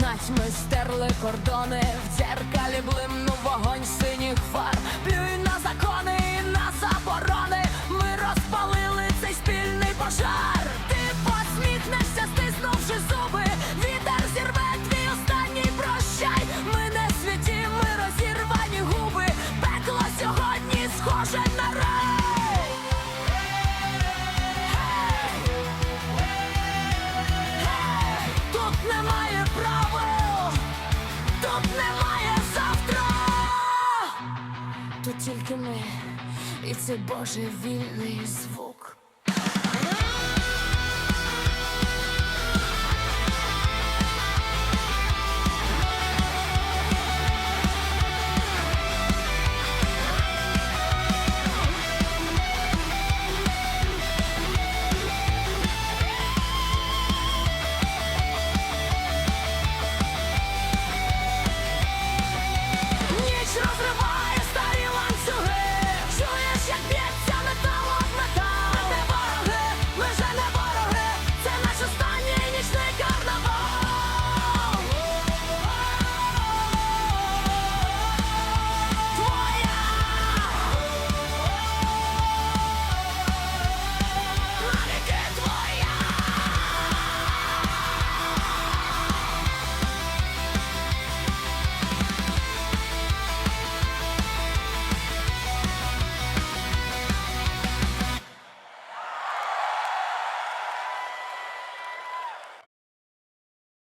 нас ми стерли кордони, в дзеркалі блимну вогонь синій. ми, і це божевільний звук.